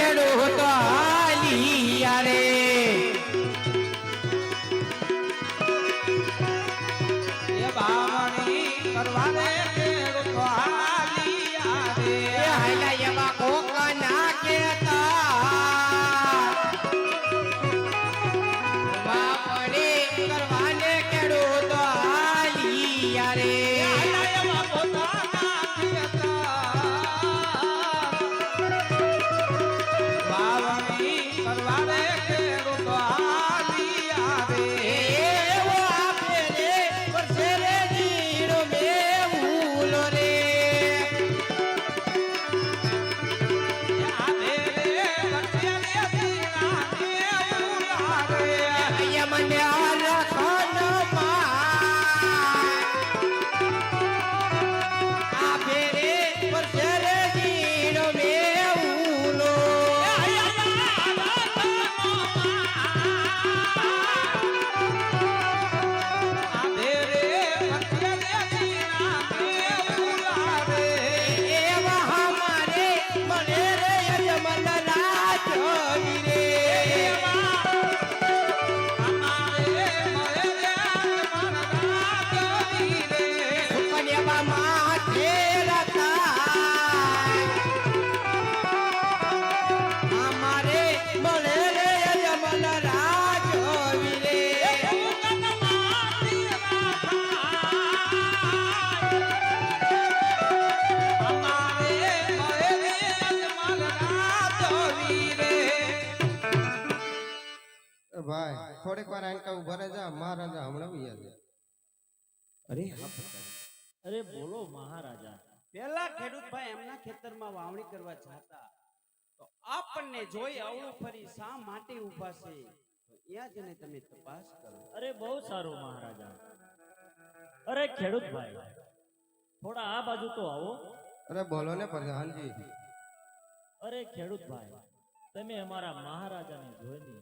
ಕೇಳು ભાઈ થોડીક વાર આંકા ઊભા રહેજા મહારાજા હમણાં ઉયા અરે અરે બોલો મહારાજા. પેલા ખેડૂત ભાઈ એમના ખેતરમાં વાવણી કરવા જતા. તો આપણને જોઈ અવળું ફરી શા માટે ઊભા છે? ત્યાં જને તમે તપાસ કરો. અરે બહુ સારું મહારાજા. અરે ખેડૂત ભાઈ થોડા આ બાજુ તો આવો. અરે બોલો ને પ્રધાનજી. અરે ખેડૂત ભાઈ તમે અમારા મહારાજાને જોઈને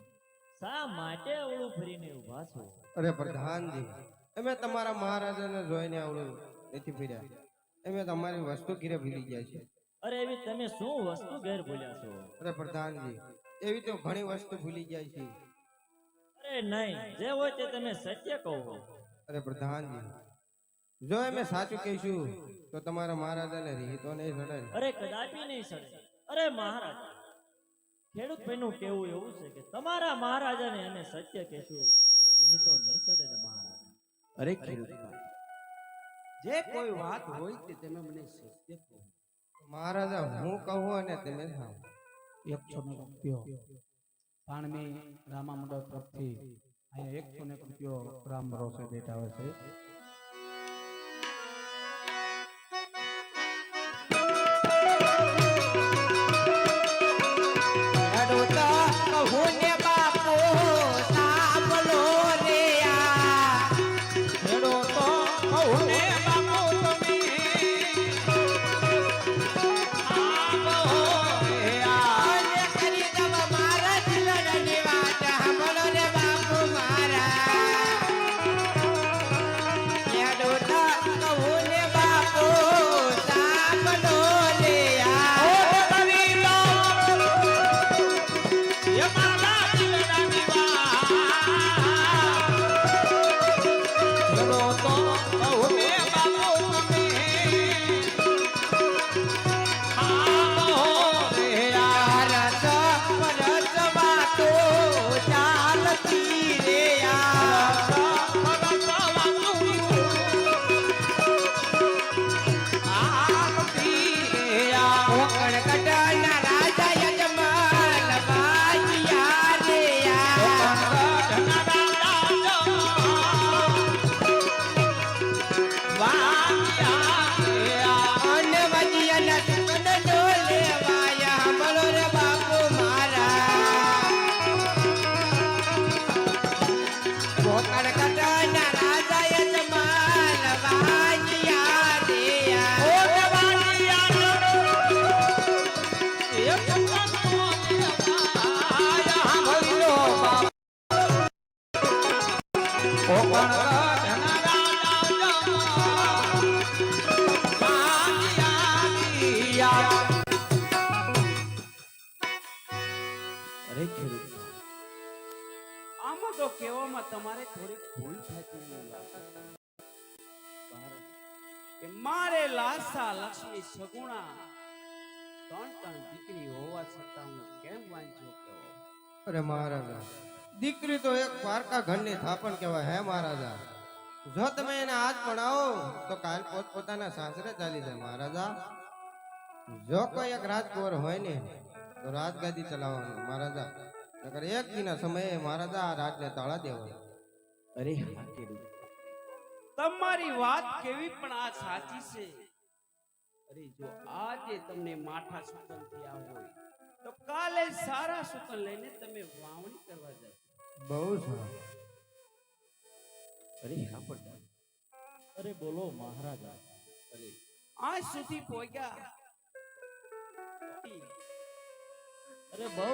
શા માટે અવળું ફરીને ઊભા છો? અરે પ્રધાનજી અમે તમારા મહારાજાને જોઈને અવળું નથી ફર્યા. અમે તમારી વસ્તુ ઘીરે ભૂલી ગયા છે અરે એવી તમે શું વસ્તુ ઘેર ભૂલ્યા છો? અરે પ્રધાનજી એવી તો ઘણી વસ્તુ ભૂલી જાય છે અરે નહીં જે હોય તે તમે સત્ય કહો. અરે પ્રધાનજી જો અમે સાચું કહીશું તો તમારા મહારાજાને રીતો નહીં સડે. અરે કદાપી નહીં સડે. અરે મહારાજ ખેડૂત ભાઈનું કેવું એવું છે કે તમારા મહારાજાને એને સત્ય કહેશું એની તો નહીં સડે ને મહારાજા. અરે ખેડૂતભાઈ જે કોઈ વાત હોય તે તમે મને સત્ય કહો. મહારાજા હું કહું અને તમે સાંભળો એકસો ને એક રૂપિયો પાણમી રામા મંડળ તરફથી અહીંયા એકસો ને રૂપિયો રામ ભરોસે બેઠા આવે છે. આમાં તો કહેવામાં તમારે થોડીક ભૂલ મારે લાસા લક્ષ્મી સગુણા ત્રણ ત્રણ દીકરી હોવા છતાં હું કેમ વાંચ્યો કેવો અરે મહારાજા દીકરી તો એક પારકા ઘરની થાપણ કહેવાય હે મહારાજા? જો તમે એને આજ ભણાવો તો કાલ પોત પોતાના સાસરે ચાલી જાય મહારાજા. જો કોઈ એક રાજકુંવર હોય ને તો રાજગાદી ચલાવવાનું મહારાજા. નકર એક દીના સમયે મહારાજા આ રાજને તાળા દેવા અરે હા તમારી વાત કેવી પણ આ સાચી છે. અરે જો આજે તમને માઠા સુતન થયા હોય તો કાલે સારા સુતન લઈને તમે વાવણી કરવા જશો બહુ સારું. અરે હા પણ અરે બોલો મહારાજા. અરે આજ સુધી પહોંચ્યા અરે બહુ